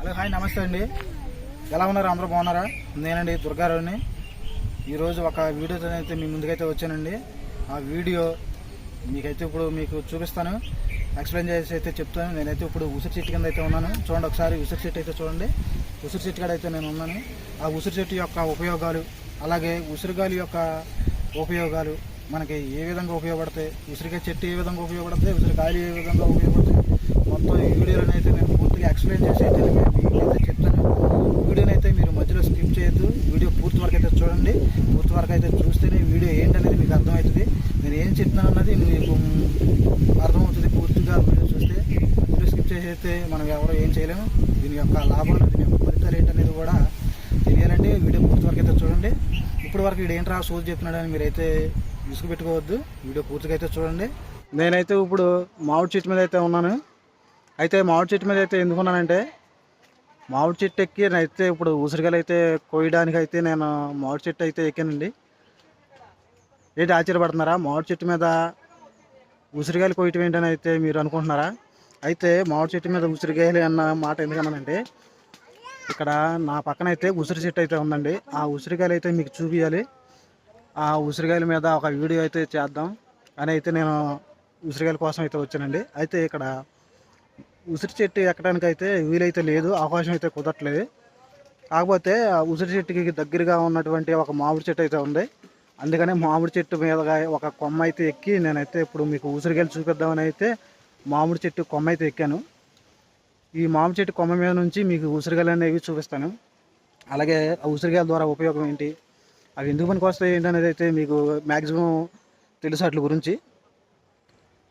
Hello hi నమస్తే అండి. ఎలా ఉన్నారు? అందరూ బాగున్నారా? నేనండి దుర్గారావుని. ఈరోజు ఒక వీడియోతో అయితే మీ ముందుకైతే వచ్చానండి. ఆ వీడియో మీకైతే ఇప్పుడు మీకు చూపిస్తాను. ఎక్స్ప్లెయిన్ చేసి అయితే చెప్తాను. నేనైతే ఇప్పుడు ఉసిరి చెట్టు కింద అయితే ఉన్నాను. చూడండి ఒకసారి ఉసిరి చెట్టు అయితే చూడండి. ఉసిరి చెట్టు కాడ అయితే నేను ఉన్నాను. ఆ ఉసిరి చెట్టు యొక్క ఉపయోగాలు అలాగే ఉసిరిగాలి యొక్క ఉపయోగాలు మనకి ఏ విధంగా ఉపయోగపడతాయి ఉసిరికాయ చెట్టు ఏ విధంగా ఉపయోగపడతాయి ఉసిరికాయలు ఏ విధంగా ఉపయోగపడతాయి మొత్తం ఈ వీడియోలో ఎక్స్ప్లెయిన్ చేసి అయితే మీకు అయితే చెప్తాను వీడియోని అయితే మీరు మధ్యలో స్కిప్ చేయొద్దు. వీడియో పూర్తి వరకు అయితే చూడండి. పూర్తి వరకు అయితే చూస్తేనే వీడియో ఏంటనేది మీకు అర్థమవుతుంది. నేను ఏం చెప్తున్నాను అన్నది మీకు అర్థమవుతుంది పూర్తిగా వీడియో చూస్తే. వీడియో స్కిప్ చేసి అయితే మనం ఎవరో ఏం చేయలేము. దీని యొక్క లాభాలు దీని యొక్క ఫలితాలు ఏంటనేది కూడా తెలియాలంటే వీడియో పూర్తి వరకు అయితే చూడండి. ఇప్పుడు వరకు వీడు ఏంట్రా సోది చెప్తున్నాడని మీరైతే విసుగు పెట్టుకోవద్దు. వీడియో పూర్తిగా అయితే చూడండి. నేనైతే ఇప్పుడు మామిడి చెట్టు మీద అయితే ఉన్నాను. అయితే మామిడి చెట్టు మీద అయితే ఎందుకున్నానంటే మామిడి చెట్టు ఎక్కి అయితే ఇప్పుడు ఉసిరికాయలు అయితే కోయడానికి అయితే నేను మామిడి చెట్టు అయితే ఎక్కానండి. ఏంటి ఆశ్చర్యపడుతున్నారా? మామిడి చెట్టు మీద ఉసిరికాయలు కోయటం ఏంటని అయితే మీరు అనుకుంటున్నారా? అయితే మామిడి చెట్టు మీద ఉసిరికాయలు అన్న మాట ఎందుకన్నానంటే ఇక్కడ నా పక్కన అయితే ఉసిరి చెట్టు అయితే ఉందండి. ఆ ఉసిరికాయలు అయితే మీకు చూపించాలి ఆ ఉసిరికాయల మీద ఒక వీడియో అయితే చేద్దాం. అని అయితే నేను ఉసిరికాయల కోసం అయితే వచ్చానండి. అయితే ఇక్కడ ఉసిరి చెట్టు ఎక్కడానికి అయితే వీలైతే లేదు అవకాశం అయితే కుదరట్లేదు. కాకపోతే ఆ ఉసిరి చెట్టుకి దగ్గరగా ఉన్నటువంటి ఒక మామిడి చెట్టు అయితే ఉంది. అందుకనే మామిడి చెట్టు మీదగా ఒక కొమ్మ అయితే ఎక్కి నేనైతే ఇప్పుడు మీకు ఉసిరికాయలు చూపిద్దామని అయితే మామిడి చెట్టు కొమ్మ అయితే ఎక్కాను. ఈ మామిడి చెట్టు కొమ్మ మీద నుంచి మీకు ఉసిరికాయలు అనేవి చూపిస్తాను. అలాగే ఆ ఉసిరికాయల ద్వారా ఉపయోగం ఏంటి? అవి ఎందుకు పనికి వస్తాయి ఏంటనేది అయితే మీకు మ్యాక్సిమం తెలుసు అట్ల గురించి.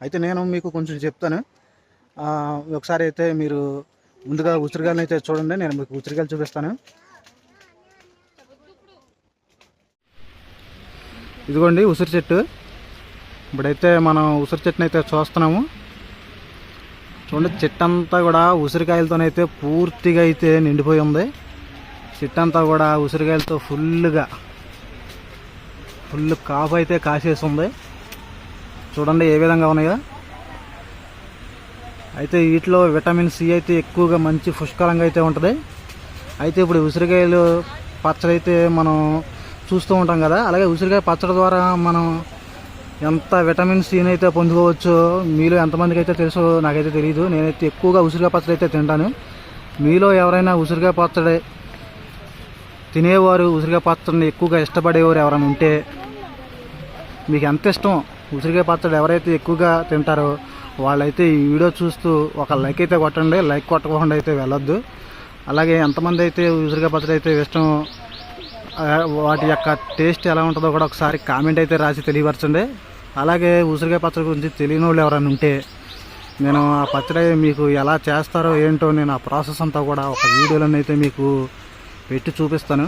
అయితే నేను మీకు కొంచెం చెప్తాను. ఒకసారి అయితే మీరు ముందుగా ఉసిరికాయలను అయితే చూడండి నేను మీకు ఉసిరికాయలు చూపిస్తాను. ఇదిగోండి ఉసిరి చెట్టు. ఇప్పుడైతే మనం ఉసిరి చెట్టును అయితే చూస్తున్నాము. చూడండి చెట్టు అంతా కూడా ఉసిరికాయలతోనైతే పూర్తిగా అయితే నిండిపోయి ఉంది. చెట్టు అంతా కూడా ఉసిరికాయలతో ఫుల్గా ఫుల్ కాపు అయితే కాసేసి ఉంది. చూడండి ఏ విధంగా ఉన్నాయో. అయితే వీటిలో విటమిన్ సి అయితే ఎక్కువగా మంచి పుష్కలంగా అయితే ఉంటుంది. అయితే ఇప్పుడు ఉసిరికాయలు పచ్చడి అయితే మనం చూస్తూ ఉంటాం కదా అలాగే ఉసిరికాయ పచ్చడి ద్వారా మనం ఎంత విటమిన్ సిని అయితే పొందుకోవచ్చో మీలో ఎంతమందికి అయితే తెలుసో నాకైతే తెలియదు నేనైతే ఎక్కువగా ఉసిరికాయ పచ్చడి అయితే తింటాను. మీలో ఎవరైనా ఉసిరికాయ పచ్చడి తినేవారు ఉసిరికాయ పచ్చడిని ఎక్కువగా ఇష్టపడేవారు ఎవరైనా ఉంటే మీకు ఎంత ఇష్టం ఉసిరికాయ పచ్చడి ఎవరైతే ఎక్కువగా తింటారో వాళ్ళైతే ఈ వీడియో చూస్తూ ఒక లైక్ అయితే కొట్టండి లైక్ కొట్టకుండా అయితే వెళ్ళొద్దు. అలాగే ఎంతమంది అయితే ఉసిరికాయ పచ్చడి అయితే ఇష్టం వాటి యొక్క టేస్ట్ ఎలా ఉంటుందో కూడా ఒకసారి కామెంట్ అయితే రాసి తెలియపరచండి. అలాగే ఉసిరికాయ పచ్చడి గురించి తెలియని వాళ్ళు ఎవరైనా ఉంటే నేను ఆ పచ్చడి మీకు ఎలా చేస్తారో ఏంటో నేను ఆ ప్రాసెస్ అంతా కూడా ఒక వీడియోలోనైతే అయితే మీకు పెట్టి చూపిస్తాను.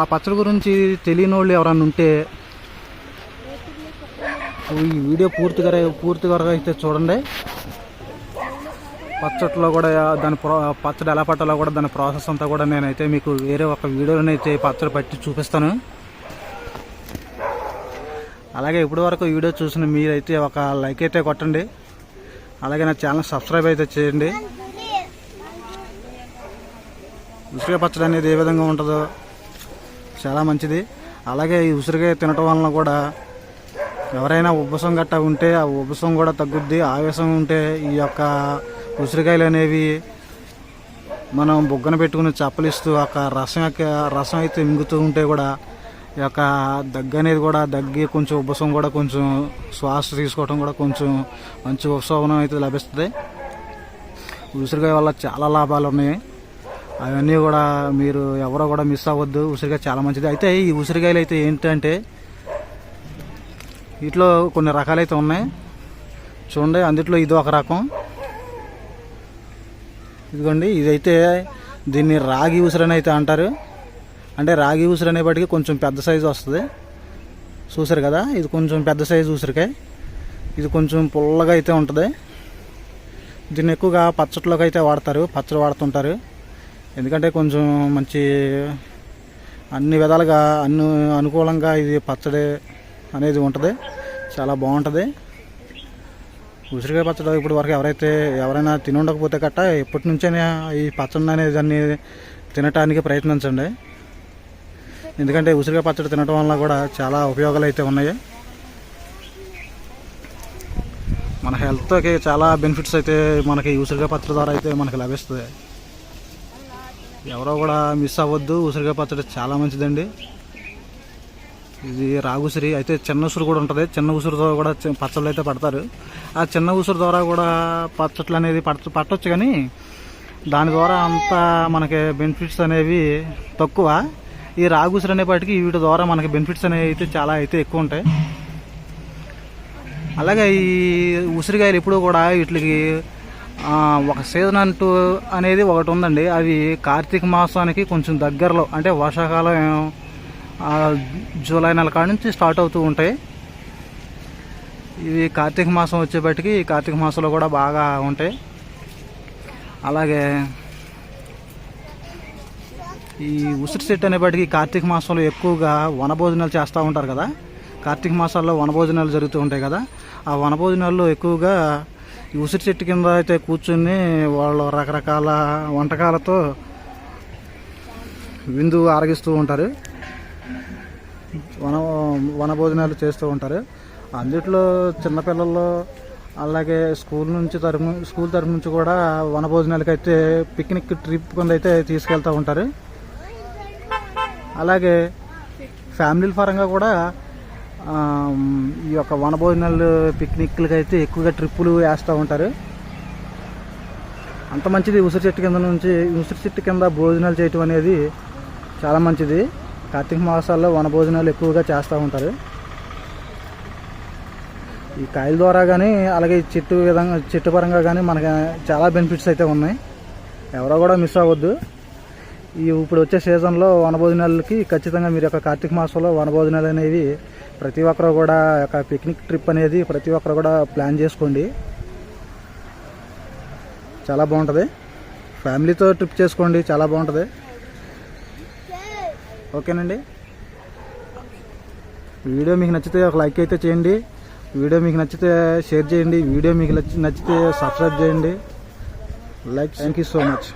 ఆ పచ్చడి గురించి తెలియని వాళ్ళు ఎవరైనా ఉంటే ఈ వీడియో పూర్తిగా పూర్తిగా అయితే చూడండి. పచ్చట్లో కూడా దాని ప్రో పచ్చడి ఎలా పట్టాలో కూడా దాని ప్రాసెస్ అంతా కూడా నేనైతే మీకు వేరే ఒక వీడియోనైతే పచ్చడి పట్టి చూపిస్తాను. అలాగే ఇప్పటి వరకు వీడియో చూసిన మీరైతే ఒక లైక్ అయితే కొట్టండి. అలాగే నా ఛానల్ సబ్స్క్రైబ్ అయితే చేయండి. ఉసిరికాయ పచ్చడి అనేది ఏ విధంగా ఉంటుందో చాలా మంచిది. అలాగే ఈ ఉసిరికాయ తినటం వలన కూడా ఎవరైనా ఉబ్బసం గట్టా ఉంటే ఆ ఉబ్బసం కూడా తగ్గుద్ది. ఆవేశం ఉంటే ఈ యొక్క ఉసిరికాయలు అనేవి మనం బొగ్గన పెట్టుకుని చప్పలిస్తూ ఒక రసం యొక్క రసం అయితే మింగుతూ ఉంటే కూడా ఈ యొక్క దగ్గు అనేది కూడా దగ్గి కొంచెం ఉబ్బసం కూడా కొంచెం శ్వాస తీసుకోవడం కూడా కొంచెం మంచి ఉపశమనం అయితే లభిస్తుంది. ఉసిరికాయ వల్ల చాలా లాభాలు ఉన్నాయి. అవన్నీ కూడా మీరు ఎవరో కూడా మిస్ అవ్వద్దు. ఉసిరికాయ చాలా మంచిది. అయితే ఈ ఉసిరికాయలు అయితే ఏంటంటే వీటిలో కొన్ని రకాలైతే ఉన్నాయి. చూడండి అందుట్లో ఇది ఒక రకం. ఇదిగోండి ఇదైతే దీన్ని రాగి ఉసిరని అయితే అంటారు. అంటే రాగి ఉసిరి అనేప్పటికీ కొంచెం పెద్ద సైజు వస్తుంది. చూసారు కదా ఇది కొంచెం పెద్ద సైజు ఉసిరికాయ. ఇది కొంచెం పుల్లగా అయితే ఉంటుంది. దీన్ని ఎక్కువగా పచ్చట్లోకి అయితే వాడతారు పచ్చడి వాడుతుంటారు. ఎందుకంటే కొంచెం మంచి అన్ని విధాలుగా అన్ని అనుకూలంగా ఇది పచ్చడి అనేది ఉంటుంది. చాలా బాగుంటుంది. ఉసిరికాయ పచ్చడి ఇప్పుడు వరకు ఎవరైతే ఎవరైనా తిని ఉండకపోతే కట్ట ఎప్పటి నుంచైనా ఈ పచ్చడి అనేది దాన్ని తినటానికి ప్రయత్నించండి. ఎందుకంటే ఉసిరికాయ పచ్చడి తినటం వల్ల కూడా చాలా ఉపయోగాలు అయితే ఉన్నాయి. మన హెల్త్కి చాలా బెనిఫిట్స్ అయితే మనకి ఉసిరికాయ పచ్చడి ద్వారా అయితే మనకి లభిస్తుంది. ఎవరో కూడా మిస్ అవ్వద్దు. ఉసిరికాయ పచ్చడి చాలా మంచిదండి. ఇది రాగుసిరి అయితే చిన్న ఉసురు కూడా ఉంటుంది. చిన్న ఉసురుతో కూడా పచ్చళ్ళు అయితే పడతారు. ఆ చిన్న ఉసురు ద్వారా కూడా పచ్చట్లు అనేది పట్ట పట్టవచ్చు కానీ దాని ద్వారా అంత మనకి బెనిఫిట్స్ అనేవి తక్కువ. ఈ రాగుసిరి అనేపాటికి వీటి ద్వారా మనకి బెనిఫిట్స్ అనేవి అయితే చాలా అయితే ఎక్కువ ఉంటాయి. అలాగే ఈ ఉసిరికాయలు ఎప్పుడు కూడా వీటికి ఒక సీజన్ అంటూ అనేది ఒకటి ఉందండి. అవి కార్తీక మాసానికి కొంచెం దగ్గరలో అంటే వర్షాకాలం జూలై నెల కాడ నుంచి స్టార్ట్ అవుతూ ఉంటాయి. ఇవి కార్తీక మాసం వచ్చేపటికి కార్తీక మాసంలో కూడా బాగా ఉంటాయి. అలాగే ఈ ఉసిరి చెట్టు అనేప్పటికీ కార్తీక మాసంలో ఎక్కువగా వనభోజనాలు చేస్తూ ఉంటారు కదా. కార్తీక మాసాల్లో వనభోజనాలు జరుగుతూ ఉంటాయి కదా. ఆ వనభోజనాల్లో ఎక్కువగా ఈ ఉసిరి చెట్టు కింద అయితే కూర్చుని వాళ్ళు రకరకాల వంటకాలతో విందు ఆరగిస్తూ ఉంటారు. వన వనభోజనాలు చేస్తూ ఉంటారు. అందుట్లో చిన్నపిల్లలు అలాగే స్కూల్ నుంచి తరపు స్కూల్ తరపు నుంచి కూడా వనభోజనాలకి అయితే పిక్నిక్ ట్రిప్ కింద అయితే తీసుకెళ్తూ ఉంటారు. అలాగే ఫ్యామిలీల పరంగా కూడా ఈ యొక్క వనభోజనాలు పిక్నిక్లకి అయితే ఎక్కువగా ట్రిప్పులు వేస్తూ ఉంటారు. అంత మంచిది ఉసిరి చెట్టు కింద నుంచి ఉసిరి చెట్టు కింద భోజనాలు చేయటం అనేది చాలా మంచిది. కార్తీక మాసాల్లో వనభోజనాలు ఎక్కువగా చేస్తూ ఉంటారు. ఈ కాయల ద్వారా కానీ అలాగే చెట్టు విధంగా చెట్టు పరంగా కానీ మనకి చాలా బెనిఫిట్స్ అయితే ఉన్నాయి. ఎవరో కూడా మిస్ అవ్వద్దు. ఈ ఇప్పుడు వచ్చే సీజన్లో వనభోజనాలకి ఖచ్చితంగా మీరు యొక్క కార్తీక మాసంలో వనభోజనాలు అనేవి ప్రతి ఒక్కరు కూడా ఒక పిక్నిక్ ట్రిప్ అనేది ప్రతి ఒక్కరు కూడా ప్లాన్ చేసుకోండి. చాలా బాగుంటుంది. ఫ్యామిలీతో ట్రిప్ చేసుకోండి చాలా బాగుంటుంది. ఓకేనండి? వీడియో మీకు నచ్చితే ఒక లైక్ అయితే చేయండి. వీడియో మీకు నచ్చితే షేర్ చేయండి. వీడియో మీకు నచ్చితే సబ్స్క్రైబ్ చేయండి. Like thank you so much.